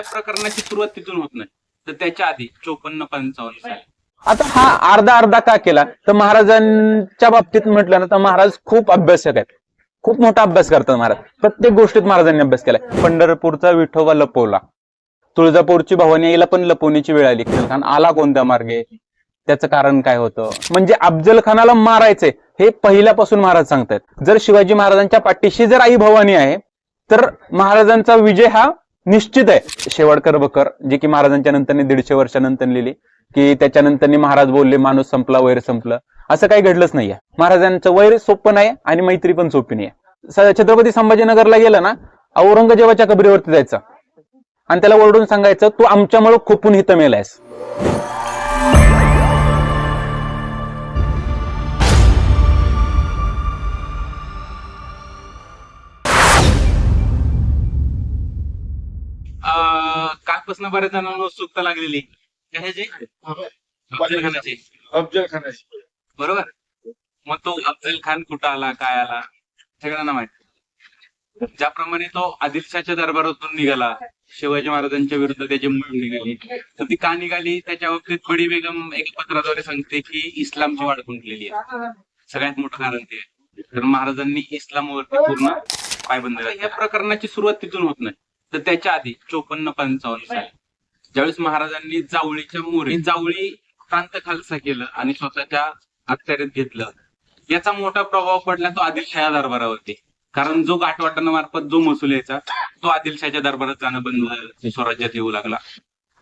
त्या प्रकरणाची सुरुवात तिथून होत नाही. तर त्याच्या आधी चोपन्न पंचावन्न साली. आता हा अर्धा अर्धा का केला? तर महाराजांच्या बाबतीत म्हटलं ना तर महाराज खूप अभ्यासक आहेत. खूप मोठा अभ्यास करतात महाराज. प्रत्येक गोष्टीत महाराजांनी अभ्यास केलाय. पंढरपूरचा विठोबा लपवला. तुळजापूरची भवानी आईला पण लपवण्याची वेळ आली. खान आला कोणत्या मार्गे? त्याचं कारण काय होतं? म्हणजे अफजल खानाला मारायचंय हे पहिल्यापासून महाराज सांगतायत. जर शिवाजी महाराजांच्या पाठीशी जर आई भवानी आहे तर महाराजांचा विजय हा निश्चित आहे. शेवाडकर बकर जे की महाराजांच्या नंतरने दीडशे वर्षानंतर लिहिली की त्याच्यानंतर महाराज बोलले माणूस संपला वैर संपलं. असं काही घडलंच नाहीये. महाराजांचं वैर सोपं नाही आणि मैत्री पण सोपी नाही छत्रपती संभाजीनगरला गेलं ना औरंगजेबाच्या कबरीवरती जायचं. आणि त्याला ओरडून सांगायचं तू आमच्यामुळे खोपून हित मेलायस अं, कालपासून बऱ्याच जणांना उत्सुकता लागलेली कशाची? अफजल खानाची अफजल खानाची बरोबर? मग तो अफजल खान कुठं आला काय आला? सगळ्यांना माहिती. ज्याप्रमाणे तो आदिलशाच्या दरबारातून निघाला शिवाजी महाराजांच्या विरुद्ध त्याची मूळ निघाली. तर ती का निघाली? त्याच्या बाबतीत बडी बेगम एका पत्राद्वारे सांगते की इस्लामची वाढ खुंटलेली आहे. सगळ्यात मोठं कारण ते. आहे. तर महाराजांनी इस्लामवरती पूर्ण पायबंद. या प्रकरणाची सुरुवात तिथून होत नाही. तर त्याच्या आधी चोपन्न पंचावन्न साली. ज्यावेळेस महाराजांनी जावळीच्या मोरे जावळी प्रांत खालसा केलं आणि स्वतःच्या अखत्यारीत घेतलं याचा मोठा प्रभाव पडला तो आदिलशाह दरबारावरती. कारण जो गाठवाटांमार्फत जो महसूल यायचा तो आदिलशाहच्या दरबारात जाणं बंद झालं स्वराज्यात येऊ लागला.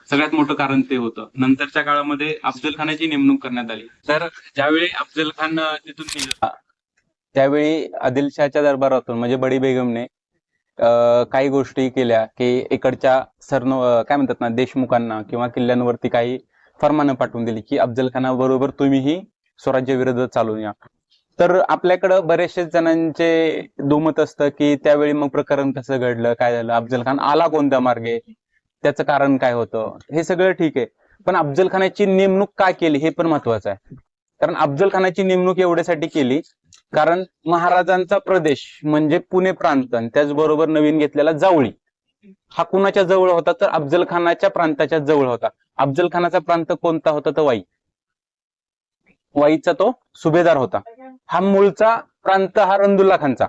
सगळ्यात मोठं कारण ते होतं. नंतरच्या काळामध्ये अफजल खानाची नेमणूक करण्यात आली. तर ज्यावेळी अफजल खान तिथून त्यावेळी आदिलशाहच्या दरबारातून म्हणजे बडी बेगमने काही गोष्टी केल्या की इकडच्या सरनो काय म्हणतात ना देशमुखांना किंवा किल्ल्यांवरती काही फरमानं पाठवून दिली की अफजल खाना बरोबर तुम्हीही स्वराज्य विरुद्ध चालून या. तर आपल्याकडं बरेचशेच जणांचे दुमत असतं की त्यावेळी मग प्रकरण कसं घडलं काय झालं अफजल खान आला कोणत्या मार्गे? त्याचं कारण काय होतं? हे सगळं ठीक आहे. पण अफजल खानाची नेमणूक का केली हे पण महत्वाचं आहे. कारण अफजल खानाची नेमणूक एवढ्यासाठी केली कारण महाराजांचा प्रदेश म्हणजे पुणे प्रांत त्याचबरोबर नवीन घेतलेला जावळी. हा कुणाच्या जवळ होता तर अफजल खानाच्या प्रांताच्या जवळ होता. अफजल खानाचा प्रांत कोणता होता तर वाई. वाईचा तो सुभेदार होता. हा मूळचा प्रांत हा रंदुल्ला खानचा.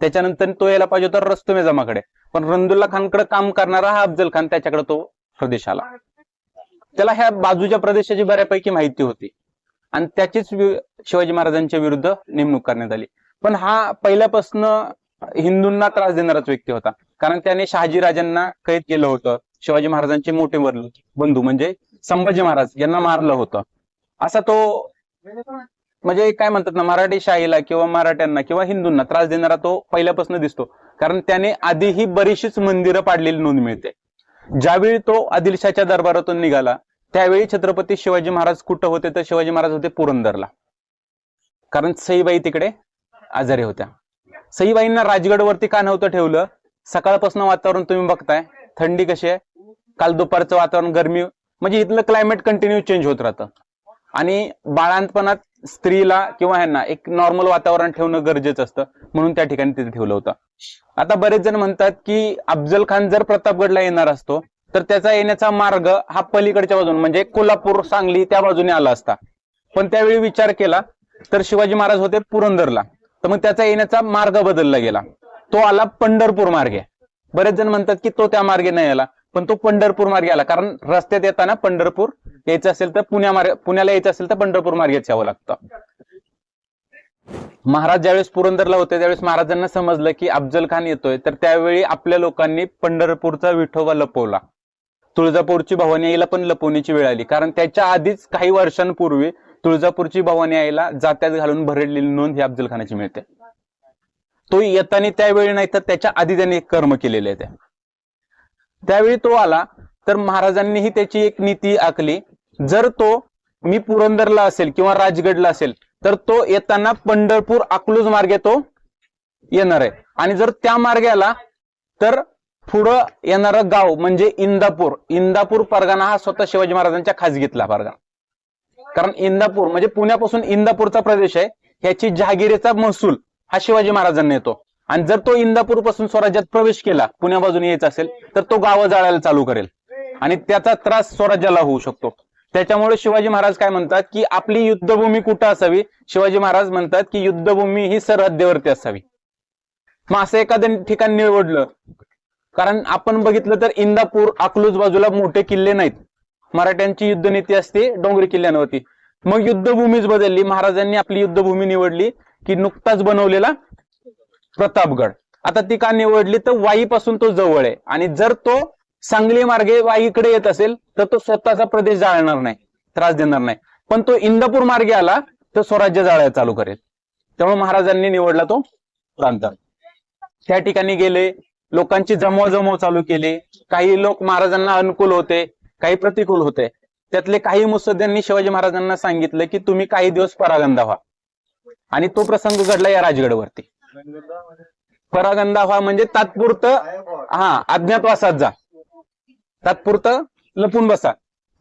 त्याच्यानंतर तो यायला पाहिजे होता रस्तुमे जमाकडे पण रंदुल्ला खानकडे काम करणारा हा अफजल खान त्याच्याकडे तो प्रदेश आला. त्याला ह्या बाजूच्या प्रदेशाची बऱ्यापैकी माहिती होती. आणि त्याचीच शिवाजी महाराजांच्या विरुद्ध नेमणूक करण्यात आली. पण हा पहिल्यापासून हिंदूंना त्रास देणाराच व्यक्ती होता. कारण त्याने शहाजी राजांना कैद केलं होतं. शिवाजी महाराजांचे मोठे वर- बंधू म्हणजे संभाजी महाराज यांना मारलं होतं. असा तो म्हणजे काय म्हणतात ना मराठी शाहीला किंवा मराठ्यांना किंवा हिंदूंना त्रास देणारा तो पहिल्यापासून दिसतो. कारण त्याने आधीही बरीचशीच मंदिरं पाडलेली नोंद मिळते. ज्यावेळी तो आदिलशाच्या दरबारातून निघाला त्यावेळी छत्रपती शिवाजी महाराज कुठं होते? तर शिवाजी महाराज होते पुरंदरला. कारण सईबाई तिकडे आजारी होत्या. सईबाईंना राजगडवरती का नव्हतं ठेवलं? सकाळपासून वातावरण तुम्ही बघताय. थंडी कशी आहे? काल दुपारचं वातावरण गरमी म्हणजे इथलं क्लायमेट कंटिन्यू चेंज होत राहतं. आणि बाळांतपणात स्त्रीला किंवा ह्यांना एक नॉर्मल वातावरण ठेवणं गरजेचं असतं. म्हणून त्या ठिकाणी तिथे ठेवलं होतं. आता बरेच जण म्हणतात की अफजल खान जर प्रतापगडला येणार असतो तर त्याचा येण्याचा मार्ग हा पलीकडच्या बाजूने म्हणजे कोल्हापूर सांगली त्या बाजूने आला असता. पण त्यावेळी विचार केला तर शिवाजी महाराज होते पुरंदरला. तर मग त्याचा येण्याचा मार्ग बदलला गेला. तो आला पंढरपूर मार्गे. बरेच जण म्हणतात की तो त्या मार्गे नाही आला पण तो पंढरपूर मार्गे आला. कारण रस्त्यात येताना पंढरपूर यायचं असेल तर पुण्या मार्ग पुण्याला यायचं असेल तर पंढरपूर मार्गेच यावं लागतं. महाराज ज्यावेळेस पुरंदरला होते त्यावेळेस महाराजांना समजलं की अफजल खान येतोय. तर त्यावेळी आपल्या लोकांनी पंढरपूरचा विठोबा लपवला. तुळजापूरची भवानी आईला पण लपवण्याची वेळ आली. कारण त्याच्या आधीच काही वर्षांपूर्वी तुळजापूरची भवानी आईला जात्यात घालून भरडलेली नोंद ही अफजल खानाची मिळते. तो येताना त्यावेळी नाही तर त्याच्या आधी त्यांनी एक कर्म केलेले आहे त्यावेळी तो आला तर महाराजांनीही त्याची एक नीती आखली. जर तो मी पुरंदरला असेल किंवा राजगडला असेल तर तो येताना पंढरपूर अकलूज मार्गे तो येणार आहे. आणि जर त्या मार्गे आला तर पुढं येणारं गाव म्हणजे इंदापूर. इंदापूर परगणा हा स्वतः शिवाजी महाराजांच्या खासगीतला परगणा. कारण इंदापूर म्हणजे पुण्यापासून इंदापूरचा प्रदेश आहे. ह्याची जहागिरीचा महसूल हा शिवाजी महाराजांना येतो. आणि जर तो इंदापूरपासून स्वराज्यात प्रवेश केला पुण्या बाजूने यायचा असेल तर तो गावं जाळायला चालू करेल. आणि त्याचा त्रास स्वराज्याला होऊ शकतो. त्याच्यामुळे शिवाजी महाराज काय म्हणतात की आपली युद्धभूमी कुठं असावी? शिवाजी महाराज म्हणतात की युद्धभूमी ही सरहद्दीवरती असावी. मग असं एखाद्या ठिकाण निवडलं कारण आपण बघितलं तर इंदापूर अकलूज बाजूला मोठे किल्ले नाहीत. मराठ्यांची युद्धनीती असते डोंगरी किल्ल्यांवरती. मग युद्धभूमीच बदलली महाराजांनी आपली युद्धभूमी निवडली की नुकताच बनवलेला प्रतापगड. आता ती का निवडली? तर वाईपासून तो जवळ आहे. आणि जर तो सांगली मार्गे वाईकडे येत असेल तर तो स्वतःचा प्रदेश जाळणार नाही त्रास देणार नाही. पण तो इंदापूर मार्गे आला तर स्वराज्य जाळायला चालू करेल. त्यामुळे महाराजांनी निवडला तो प्रांत. त्या ठिकाणी गेले लोकांची जमवाजमव चालू केली. काही लोक महाराजांना अनुकूल होते काही प्रतिकूल होते. त्यातले काही मुसद्यांनी शिवाजी महाराजांना सांगितलं की तुम्ही काही दिवस परागंदा व्हा. आणि तो प्रसंग घडला या राजगडवरती. परागंदा व्हा म्हणजे तात्पुरतं हा अज्ञातवासात जा. तात्पुरतं लपून बसा.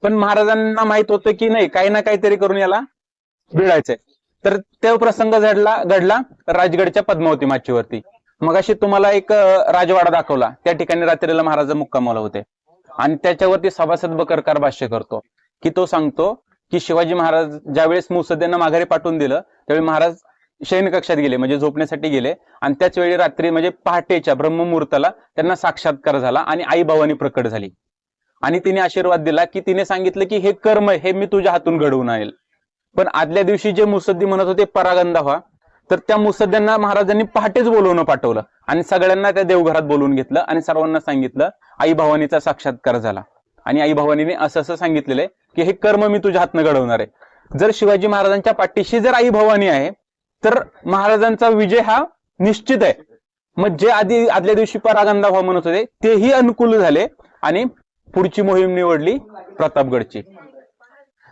पण महाराजांना माहीत होतं की नाही काही ना काहीतरी करून याला भिडायचंय तर तो प्रसंग घडला घडला राजगडच्या पद्मावती माचीवरती. मग अशी तुम्हाला एक राजवाडा दाखवला. त्या ठिकाणी रात्रीला महाराज मुक्कामाला होते. आणि त्याच्यावरती सभासद बकरकार भाष्य करतो. की तो सांगतो की शिवाजी महाराज ज्यावेळेस मुसद्यांना माघारी पाठवून दिलं त्यावेळी महाराज शयन कक्षात गेले म्हणजे झोपण्यासाठी गेले. आणि त्याच वेळी रात्री म्हणजे पहाटेच्या ब्रह्ममुहूर्ताला त्यांना साक्षात्कार झाला आणि आई भावानी प्रकट झाली. आणि तिने आशीर्वाद दिला की तिने सांगितलं की हे कर्म हे मी तुझ्या हातून घडवून आणेल. पण आदल्या दिवशी जे मुसद्दी म्हणत होते परागंदा व्हा तर त्या मुसद्द्यांना महाराजांनी पहाटेच बोलवणं पाठवलं. आणि सगळ्यांना त्या देवघरात बोलवून घेतलं आणि सर्वांना सांगितलं आई भवानीचा साक्षात्कार झाला. आणि आई भवानीने असं असं सांगितलेलं आहे की हे कर्म मी तुझ्या हातनं घडवणार आहे. जर शिवाजी महाराजांच्या पाठीशी जर आई भवानी आहे तर महाराजांचा विजय हा निश्चित आहे. मग जे आधी आदल्या दिवशी परागंदा भाव म्हणत होते तेही अनुकूल झाले आणि पुढची मोहीम निवडली प्रतापगडची.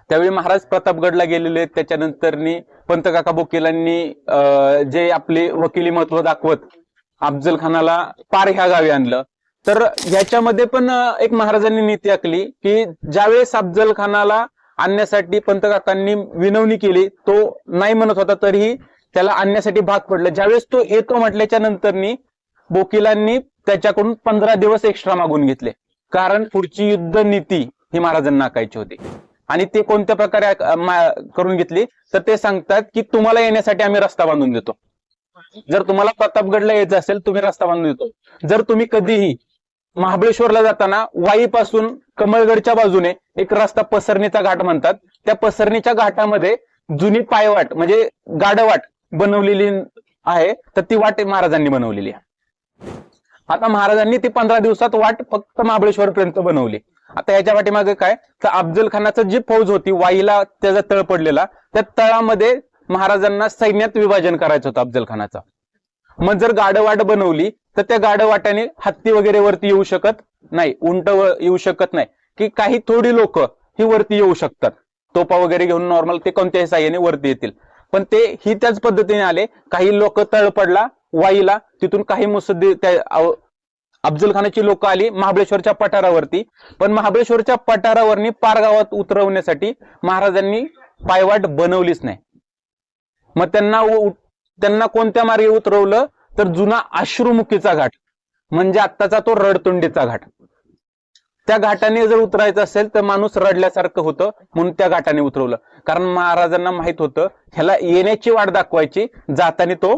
त्यावेळी महाराज प्रतापगडला गेलेले आहेत. त्याच्यानंतरनी पंतकाका बोकेलांनी जे आपले वकिली महत्त्व दाखवत अफजल खानाला पार ह्या गावी आणलं. तर ह्याच्यामध्ये पण एक महाराजांनी नीती आखली की ज्यावेळेस अफजल खानाला आणण्यासाठी पंतकाकांनी विनवणी केली तो नाही म्हणत होता तरीही त्याला आणण्यासाठी भाग पडलं. ज्यावेळेस तो येतो म्हटल्याच्या नंतरनी बोकिलांनी त्याच्याकडून पंधरा दिवस एक्स्ट्रा मागून घेतले. कारण पुढची युद्ध नीती ही महाराजांना आखायची होती. आणि ते कोणत्या प्रकारे करून घेतली तर ते सांगतात की तुम्हाला येण्यासाठी आम्ही रस्ता बांधून देतो. जर तुम्हाला प्रतापगडला यायचं असेल तुम्ही रस्ता बांधून देतो. जर तुम्ही कधीही महाबळेश्वरला जाताना वाईपासून कमळगडच्या बाजूने एक रस्ता पसरणीचा घाट म्हणतात. त्या पसरणीच्या घाटामध्ये जुनी पायवाट म्हणजे गाडवाट बनवलेली आहे तर ती वाट महाराजांनी बनवलेली आहे. आता महाराजांनी ती पंधरा दिवसात वाट फक्त महाबळेश्वर पर्यंत बनवली. आता याच्या पाठीमागे काय? तर अफजल खानाचं जी फौज होती वाईला त्याचा तळ पडलेला त्या तळामध्ये महाराजांना सैन्यात विभाजन करायचं होतं अफजल खानाचं. मग जर गाडवाट बनवली तर त्या गाडवाट्याने हत्ती वगैरे वरती येऊ शकत नाही उंट व- येऊ शकत नाही. की काही थोडी लोक ही वरती येऊ शकतात. तोपा वगैरे घेऊन नॉर्मल ते कोणत्याही साह्याने वरती येतील. पण ते ही त्याच पद्धतीने आले काही लोक तळ पडला वाईला तिथून काही मुसद्दी त्या अफजल खानाची लोक आली महाबळेश्वरच्या पठारावरती. पण महाबळेश्वरच्या पठारावरनी पारगावात उतरवण्यासाठी महाराजांनी पायवाट बनवलीच नाही. मग त्यांना त्यांना कोणत्या मार्गे उतरवलं? तर जुना अश्रुमुखीचा घाट म्हणजे आत्ताचा तो रडतुंडीचा घाट. त्या घाटाने जर उतरायचं असेल तर माणूस रडल्यासारखं होतं म्हणून त्या घाटाने उतरवलं. कारण महाराजांना माहीत होतं ह्याला येण्याची वाट दाखवायची जाताना तो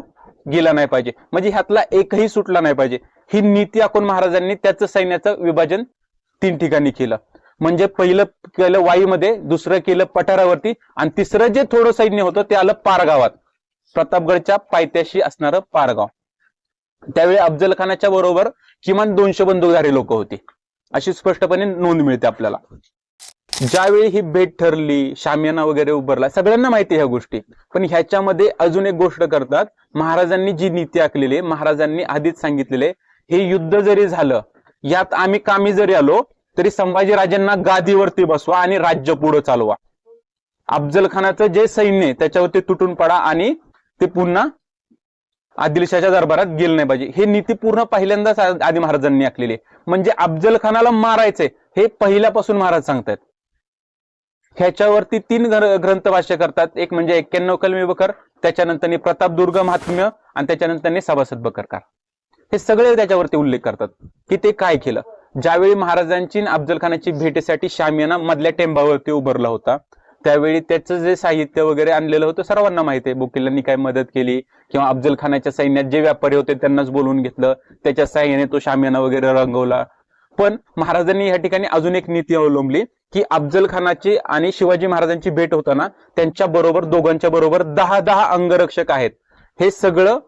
गेला नाही पाहिजे. म्हणजे ह्यातला एकही सुटला नाही पाहिजे. ही नीती आखून महाराजांनी त्याचं सैन्याचं विभाजन तीन ठिकाणी केलं. म्हणजे पहिलं केलं वाईमध्ये दुसरं केलं पठारावरती आणि तिसरं जे थोडं सैन्य होतं ते आलं पारगावात. प्रतापगडच्या पायथ्याशी असणारं पारगाव. त्यावेळी अफजल खानाच्या बरोबर किमान दोनशे बंदूकधारी लोक होती. अशी स्पष्टपणे नोंद मिळते आपल्याला. ज्यावेळी ही भेट ठरली शामियाना वगैरे उभारला सगळ्यांना माहिती ह्या गोष्टी. पण ह्याच्यामध्ये अजून एक गोष्ट करतात महाराजांनी जी नीती आखलेली आहे महाराजांनी आधीच सांगितलेले हे युद्ध जरी झालं यात आम्ही कामी जरी आलो तरी संभाजीराजांना गादीवरती बसवा आणि राज्य पुढे चालवा. अफजल खानाचं जे सैन्य आहे त्याच्यावरती तुटून पडा आणि ते पुन्हा आदिलशाच्या दरबारात गेलं नाही पाहिजे. हे नीती पूर्ण पहिल्यांदाच आदी महाराजांनी आखलेली आहे. म्हणजे अफजल खानाला मारायचंय हे पहिल्यापासून महाराज सांगतायत. ह्याच्यावरती तीन ग्र- ग्रंथ भाष्य करतात. एक म्हणजे एक्क्याण्णव कलमी बकर त्याच्यानंतर प्रतापदुर्ग महात्म्य आणि त्याच्यानंतर सभासद बकरकार. हे सगळे त्याच्यावरती उल्लेख करतात. की ते काय केलं? ज्यावेळी महाराजांची अफजल खानाची भेटीसाठी शामियाना मधल्या टेंबावरती उभारला होता त्यावेळी त्याचं जे साहित्य वगैरे आणलेलं होतं सर्वांना माहिती आहे. बुकिलांनी काय मदत केली किंवा अफजल खानाच्या सैन्यात जे व्यापारी होते त्यांनाच बोलवून घेतलं. त्याच्या साह्याने तो शामियाना वगैरे रंगवला. पण महाराजांनी या ठिकाणी अजून एक नीती अवलंबली की अफजल खानाची आणि शिवाजी महाराजांची भेट होताना त्यांच्या बरोबर दोघांच्या बरोबर दहा दहा अंगरक्षक आहेत. हे सगळं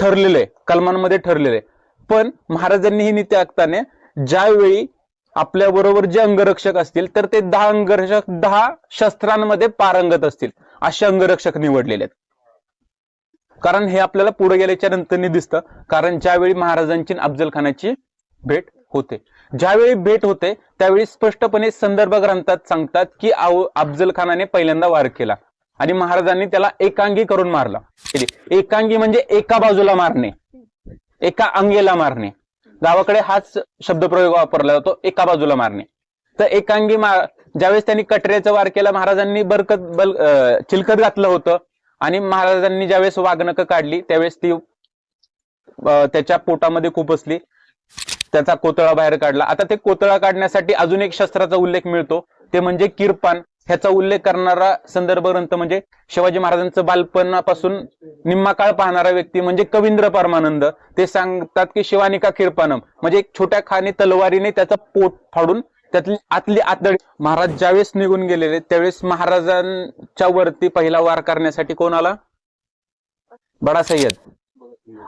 ठरलेलं आहे कलमांमध्ये ठरलेलं आहे. पण महाराजांनी ही नीती आखताना ज्यावेळी आपल्या बरोबर जे अंगरक्षक असतील तर ते दहा अंगरक्षक दहा शस्त्रांमध्ये पारंगत असतील असे अंगरक्षक निवडलेले आहेत. कारण हे आपल्याला पुढे गेल्याच्यानंतर दिसतं कारण ज्यावेळी महाराजांची अफजल खानाची भेट होते. ज्यावेळी भेट होते त्यावेळी स्पष्टपणे संदर्भ ग्रंथात सांगतात की अफजल खानाने पहिल्यांदा वार केला आणि महाराजांनी त्याला एकांगी करून मारला. एकांगी म्हणजे एका बाजूला मारणे एका अंगेला मारणे. गावाकडे हाच शब्दप्रयोग वापरला जातो एका बाजूला मारणे. तर एकांगी मार ज्यावेळेस त्यांनी कटऱ्याचा वार केला महाराजांनी बरकत बल चिलकत चिलखत घातलं होतं आणि महाराजांनी ज्यावेळेस वागणक काढली त्यावेळेस ती त्याच्या पोटामध्ये खूप असली त्याचा कोतळा बाहेर काढला. आता ते कोतळा काढण्यासाठी अजून एक शस्त्राचा उल्लेख मिळतो. ते म्हणजे किरपान. ह्याचा उल्लेख करणारा संदर्भ ग्रंथ म्हणजे शिवाजी महाराजांचं बालपणापासून निम्मा काळ पाहणारा व्यक्ती म्हणजे कवींद्र परमानंद. ते सांगतात की शिवानिका किरपानम. म्हणजे एक छोट्या खाने तलवारीने त्याचं पोट फाडून त्यातली आतली आतडी. महाराज ज्यावेळेस निघून गेलेले त्यावेळेस महाराजांच्या वरती पहिला वार करण्यासाठी कोण आला? बडा सय्यद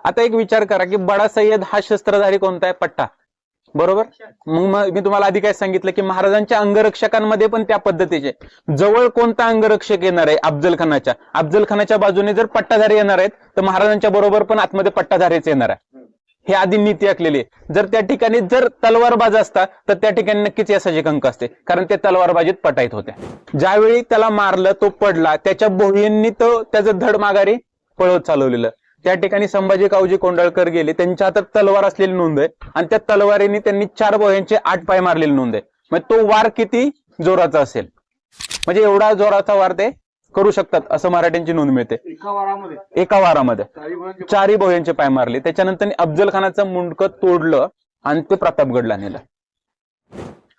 आता एक विचार करा की बडा सय्यद हा शस्त्रधारी कोणता आहे? पट्टा. बरोबर? मग मी तुम्हाला आधी काय सांगितलं की महाराजांच्या अंगरक्षकांमध्ये पण त्या पद्धतीचे जवळ कोणता अंगरक्षक येणार आहे? अफजल खानाच्या. अफजल खानाच्या बाजूने जर पट्टाधारी येणार आहेत तर महाराजांच्या बरोबर पण आतमध्ये पट्टाधारीच येणार आहे. हे आधी नीती आखलेली आहे. जर त्या ठिकाणी जर तलवारबाज असता तर त्या ठिकाणी नक्कीच यशाचे कंक असते. कारण ते तलवारबाजीत पटाईत होत्या. ज्यावेळी त्याला मारलं तो पडला त्याच्या भोईंनी तो त्याचं धड माघारी पळवत चालवलेलं. त्या ठिकाणी संभाजी कावजी कोंडळकर गेले. त्यांच्या हातात तलवार असलेली नोंद आहे. आणि त्या तलवारीने त्यांनी चार भोयांचे आठ पाय मारलेली नोंद आहे. म्हणजे तो वार किती जोराचा असेल? म्हणजे एवढा जोराचा वार ते करू शकतात असं मराठ्यांची नोंद मिळते. एका वारामध्ये? चारही भोयांचे पाय मारले. त्याच्यानंतर अफजल खानाचं मुंडकं तोडलं आणि ते प्रतापगडला नेलं.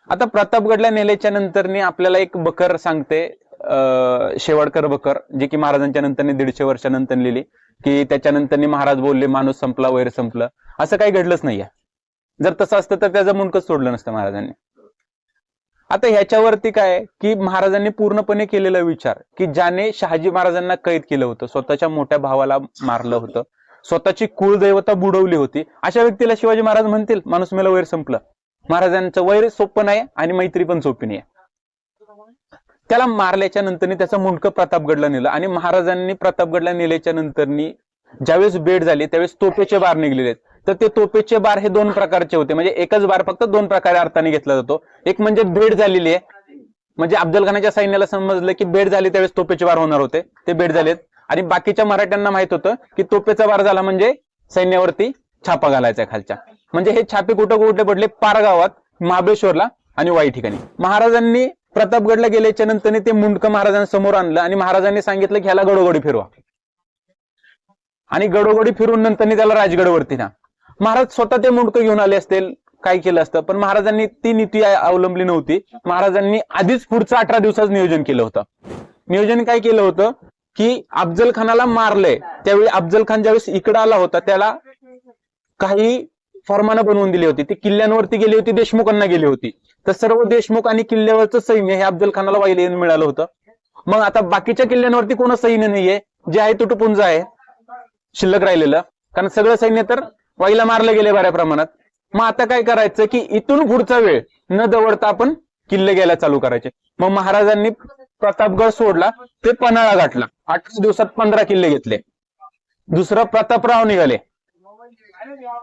आता प्रतापगडला नेल्याच्या नंतर आपल्याला एक बकर सांगते. शेवाडकर बकर जे की महाराजांच्या नंतर दीडशे वर्षानंतर लिहिली की त्याच्यानंतर महाराज बोलले माणूस संपला वैर संपलं. असं काही घडलंच नाहीये. जर तसं असतं तर त्याचं मुंडकच सोडलं नसतं महाराजांनी. आता ह्याच्यावरती काय की महाराजांनी पूर्णपणे केलेला विचार की ज्याने शहाजी महाराजांना कैद केलं होतं स्वतःच्या मोठ्या भावाला मारलं होतं स्वतःची कुळदैवता बुडवली होती अशा व्यक्तीला शिवाजी महाराज म्हणतील माणूस मेला वैर संपलं. महाराजांचं वैर सोपं नाही आणि मैत्री पण सोपी नाही त्याला मारल्याच्या नंतरनी त्याचं मुंडकं प्रतापगडला नेलं. आणि महाराजांनी प्रतापगडला नेल्याच्या नंतरनी ज्यावेळेस बेड झाली त्यावेळेस तोपेचे बार निघलेले आहेत. तर ते तोपेचे बार हे दोन प्रकारचे होते. म्हणजे एकच बार फक्त दोन प्रकारे अर्थाने घेतला जातो. एक म्हणजे भेट झालेली आहे. म्हणजे अफजल खानाच्या सैन्याला समजलं की बेड झाली त्यावेळेस तोपेचे बार होणार होते. ते बेड झालेत आणि बाकीच्या मराठ्यांना माहीत होतं की तोपेचा बार झाला म्हणजे सैन्यावरती छापा घालायचा खालच्या. म्हणजे हे छापे कुठं कुठे पडले? पारगावात महाबळेश्वरला आणि वाई ठिकाणी. महाराजांनी प्रतापगडला गेल्याच्यानंतर ते मुंडकं महाराजांसमोर आणलं आणि महाराजांनी सांगितलं की ह्याला गडोगडी फिरवा. आणि गडोगडी फिरून नंतर त्याला राजगडवरती ना महाराज स्वतः ते मुंडकं घेऊन आले असतील काय केलं असतं पण महाराजांनी ती नीती अवलंबली नव्हती. महाराजांनी आधीच पुढचं अठरा दिवसाचं नियोजन केलं होतं. नियोजन काय केलं होतं? की अफजल खानाला मारलंय. त्यावेळी अफजल खान ज्यावेळेस इकडं आला होता त्याला काही फरमानं बनवून दिली होती. ती किल्ल्यांवरती गेली होती देशमुखांना गेली होती. तर सर्व देशमुख आणि किल्ल्यावरचं सैन्य हे अफजल खानाला वाहिले मिळालं होतं. मग आता बाकीच्या किल्ल्यांवरती कोण सैन्य नाहीये? जे आहे तुटपुंज आहे शिल्लक राहिलेलं. कारण सगळं सैन्य तर वाईला मारलं गेले बऱ्या प्रमाणात. मग आता काय करायचं की इथून पुढचा वेळ न दवडता आपण किल्ले घ्यायला चालू करायचे. मग महाराजांनी प्रतापगड सोडला ते पन्हाळा गाठला. अठरा दिवसात पंधरा किल्ले घेतले. दुसरं प्रतापराव निघाले.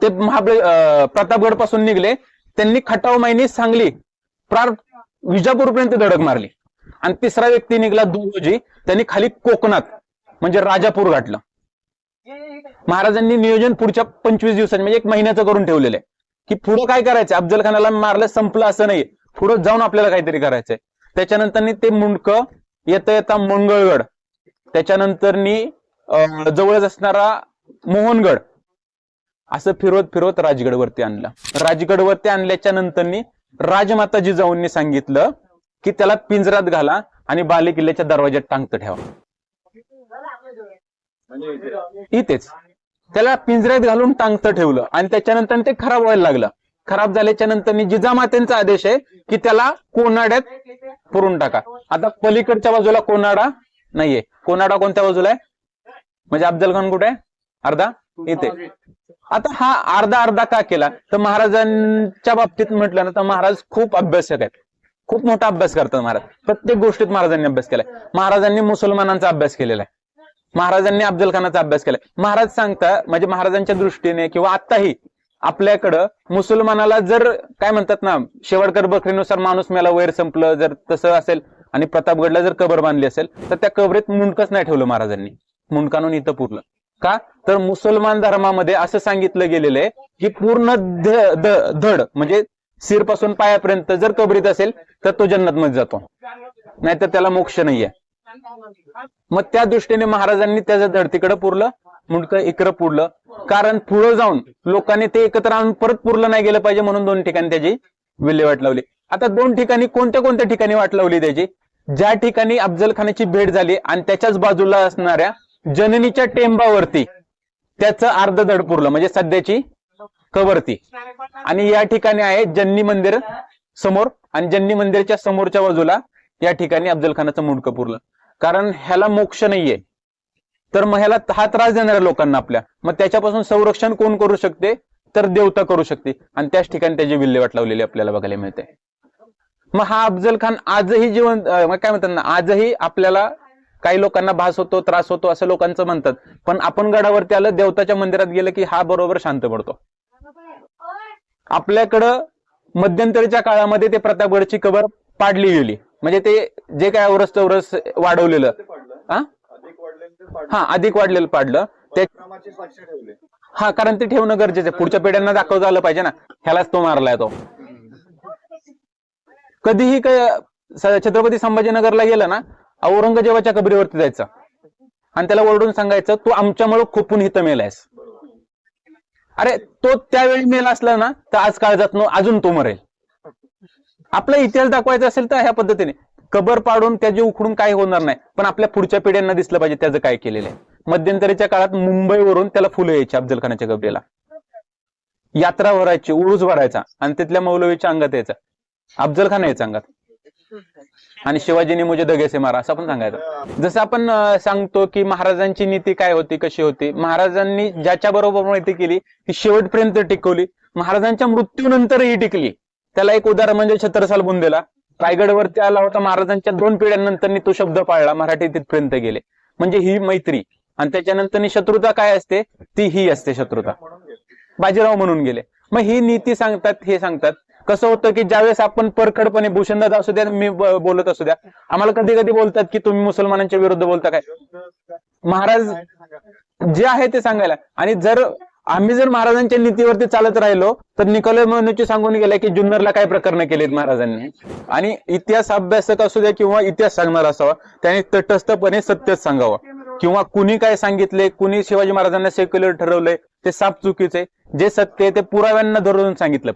ते महाबळे प्रतापगडपासून निघले. त्यांनी खटाव मायनी सांगली प्रार विजापूरपर्यंत धडक मारली. आणि तिसरा व्यक्ती निघाला दुहोजी त्यांनी खाली कोकणात म्हणजे राजापूर गाठलं. महाराजांनी नियोजन पुढच्या पंचवीस दिवसांनी म्हणजे एक महिन्याचं करून ठेवलेलं आहे. की पुढं काय करायचं? अफजल खानाला मारलं संपलं असं नाही पुढं जाऊन आपल्याला काहीतरी करायचंय. त्याच्यानंतर ते मुंडक येता येता मंगळगड. त्याच्यानंतर जवळच असणारा मोहनगड. असं फिरवत फिरवत राजगडवरती आणलं. राजगडवरती आणल्याच्या नंतरनी राजमाता जिजाऊंनी सांगितलं की त्याला पिंजरात घाला आणि बाले किल्ल्याच्या दरवाज्यात टांगत ठेवा. इथेच. त्याला पिंजऱ्यात घालून टांगत ठेवलं आणि त्याच्यानंतर ते खराब व्हायला लागलं. खराब झाल्याच्यानंतर जिजामातेंचा आदेश आहे की त्याला कोनाड्यात पुरून टाका. आता पलीकडच्या बाजूला कोनाडा नाहीये. कोनाडा कोणत्या बाजूला आहे? म्हणजे अफजल खान कुठे आहे? अर्धा? इथे. आता हा अर्धा अर्धा का केला? तर महाराजांच्या बाबतीत म्हटलं ना तर महाराज खूप अभ्यासक आहेत. खूप मोठा अभ्यास करतात महाराज. प्रत्येक गोष्टीत महाराजांनी अभ्यास केलाय. महाराजांनी मुसलमानांचा अभ्यास केलेला आहे महाराजांनी अफजल खानाचा अभ्यास केलाय. महाराज सांगता म्हणजे महाराजांच्या दृष्टीने किंवा आताही आपल्याकडं मुसलमानाला जर काय म्हणतात ना शेवटकर बकरीनुसार माणूस मेला वैर संपलं जर तसं असेल आणि प्रतापगडला जर कबर बांधली असेल तर त्या कबरेत मुंडकच नाही ठेवलं महाराजांनी. मुंडकानून इथं पुरलं. का? तर मुसलमान धर्मामध्ये असं सांगितलं गेलेलं आहे की पूर्ण धड म्हणजे सिरपासून पायापर्यंत जर कबरीत असेल तर तो जन्नत मध्ये जातो. नाहीतर त्याला मोक्ष नाहीये. मग त्या दृष्टीने महाराजांनी त्याचं धडतीकडे पुरलं मुंडकं इकडं पुरलं. कारण पुढं जाऊन लोकांनी ते एकत्र आणून परत पुरलं नाही गेलं पाहिजे म्हणून दोन ठिकाणी त्याची विल्हेवाट लावली. आता दोन ठिकाणी कोणत्या कोणत्या ठिकाणी वाट लावली त्याची? ज्या ठिकाणी अफजल खानाची भेट झाली आणि त्याच्याच बाजूला असणाऱ्या जननीच्या टेंबावरती. त्याचं अर्ध धड पुरलं म्हणजे सध्याची कवरती. आणि या ठिकाणी आहे जन्नी मंदिर समोर. आणि जन्नी मंदिरच्या समोरच्या बाजूला या ठिकाणी अफजल खानाचं मुंडकं पुरलं. कारण ह्याला मोक्ष नाहीये. तर मग ह्याला हा त्रास देणाऱ्या लोकांना आपल्या. मग त्याच्यापासून संरक्षण कोण करू शकते? तर देवता करू शकते. आणि त्याच ठिकाणी त्याची विल्हेवाट लावलेली आपल्याला बघायला मिळते. मग हा अफजल खान आजही जीवन मग काय म्हणतात ना आजही आपल्याला काही लोकांना भास होतो त्रास होतो असं लोकांचं म्हणतात. पण आपण गडावरती आलं देवताच्या मंदिरात गेलं की हा बरोबर शांत पडतो. आपल्याकडं मध्यंतरीच्या काळामध्ये ते प्रतापगडची कबर पाडली गेली. म्हणजे ते जे काय औरस चौरस वाढवलेलं. हा हा अधिक वाढलेलं पाडलं. ते हा कारण ते ठेवणं गरजेचं आहे. पुढच्या पिढ्यांना दाखवता आलं पाहिजे ना. ह्यालाच तो मारलाय तो. कधीही काय छत्रपती संभाजीनगरला गेलं ना औरंगजेबाच्या कबरीवरती जायचा. आणि त्याला ओरडून सांगायचं तू आमच्यामुळे खोपून हिथं मेलायस. अरे तो त्यावेळी मेला असला ना तर आज काळजात न अजून तो मरेल. आपला इतिहास दाखवायचा असेल तर ह्या पद्धतीने. कबर पाडून त्याचे उखडून काही होणार नाही. पण आपल्या पुढच्या पिढ्यांना दिसलं पाहिजे त्याचं काय केलेलं आहे. मध्यंतरीच्या काळात मुंबईवरून त्याला फुलं यायची अफजल खानाच्या कबरीला. यात्रा भरायची उळूस भरायचा. आणि तिथल्या मौलवीच्या अंगात यायचा. अफजल खान यायचा अंगात. आणि शिवाजीने मुझे दगेसे मारा असं पण सांगायचं. जसं आपण सांगतो की महाराजांची नीती काय होती कशी होती? महाराजांनी ज्याच्या बरोबर माहिती केली ती शेवटपर्यंत टिकवली. महाराजांच्या मृत्यूनंतरही टिकली. त्याला एक उदाहरण म्हणजे छत्रसाल बुंदेला. रायगडवरती आला होता महाराजांच्या दोन पिढ्यांनंतर तो शब्द पाळला मराठी तिथपर्यंत गेले. म्हणजे ही मैत्री. आणि त्याच्यानंतर शत्रुता काय असते? ती ही असते शत्रुता. बाजीराव म्हणून गेले. मग ही नीती सांगतात हे सांगतात कसं होतं की ज्यावेळेस आपण परखडपणे भूषणदादा असू द्या मी बोलत असू द्या आम्हाला कधी कधी बोलतात की तुम्ही मुसलमानांच्या विरुद्ध बोलता काय? महाराज जे आहे ते सांगायला. आणि जर आम्ही जर महाराजांच्या नीतीवरती चालत राहिलो तर निकोले मनुची सांगून गेलाय की जुन्नरला काय प्रकरण केलेत महाराजांनी? आणि इतिहास अभ्यासक असू द्या किंवा इतिहास सांगणार असावा त्याने तटस्थपणे सत्यच सांगावं. किंवा कुणी काय सांगितले कुणी शिवाजी महाराजांना सेक्युलर ठरवलंय ते साप चुकीचे जे सत्य आहे ते पुराव्यांना धरून सांगितलं पाहिजे.